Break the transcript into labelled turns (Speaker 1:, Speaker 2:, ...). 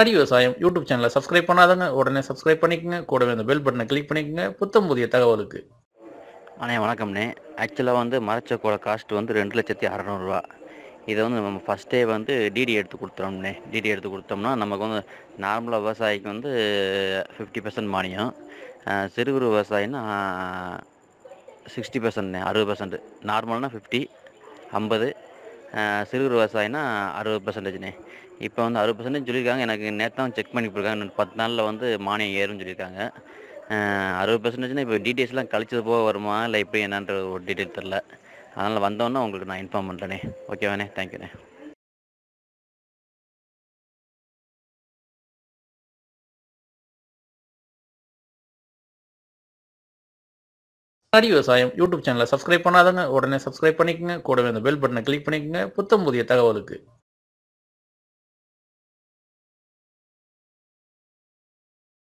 Speaker 1: ஆடி விவசாயம் யூடியூப் சேனலை சப்ஸ்கிரைப் பண்ணாதவங்க உடனே சப்ஸ்கிரைப் பண்ணிக்கோங்க. கூடவே அந்த பெல் பட்டனை கிளிக் பண்ணிக்கோங்க. புத்தம் புதிய தகவலுக்கு.
Speaker 2: அண்ணே வணக்கம்ண்ணே. ஆக்சுவலாக வந்து மரச்சக்கோட காஸ்ட் வந்து ரெண்டு லட்சத்தி அறநூறுவா இதை வந்து நம்ம ஃபஸ்ட்டே வந்து டிடி எடுத்து கொடுத்துறோம்ண்ணே. டிடி எடுத்து கொடுத்தோம்னா நமக்கு வந்து நார்மலாக விவசாயிக்கு வந்து ஃபிஃப்டி பர்சன்ட் மானியம். சிறு குறு விவசாயின்னா சிக்ஸ்டி பர்சன்ட்ண்ணே அறுபது பர்சன்ட் நார்மல்னால் ஃபிஃப்டி ஐம்பது சிறு குறு விவசாயினா அறுபது பர்சன்டேஜ்ண்ணே இப்போ வந்து அறுபது பர்சன்டேஜ் சொல்லியிருக்காங்க. எனக்கு நேற்று தான் செக் பண்ணி போயிருக்காங்க இன்னும் பத்து நாளில் வந்து மானியம் ஏறும்னு சொல்லியிருக்காங்க. அறுபது பர்சன்டேஜ்னா இப்போ டீட்டெயில்ஸ்லாம் கழிச்சது போக வருமா? இல்லை எப்படி என்னன்ற ஒரு டீட்டெயில் தெரில அதனால் வந்தோன்னே உங்களுக்கு நான் இன்ஃபார்ம் பண்ணுறேனே ஓகேவாண்ணே தேங்க்யூண்ணே
Speaker 1: ஆடி விவசாயம் யூடியூப் சேனலை சப்ஸ்கிரைப் பண்ணாதவங்க உடனே சப்ஸ்கிரைப் பண்ணிக்கங்க. கூடவே அந்த பெல் பட்டனை கிளிக் பண்ணிக்கங்க. புத்தம் புதிய தகவலுக்கு.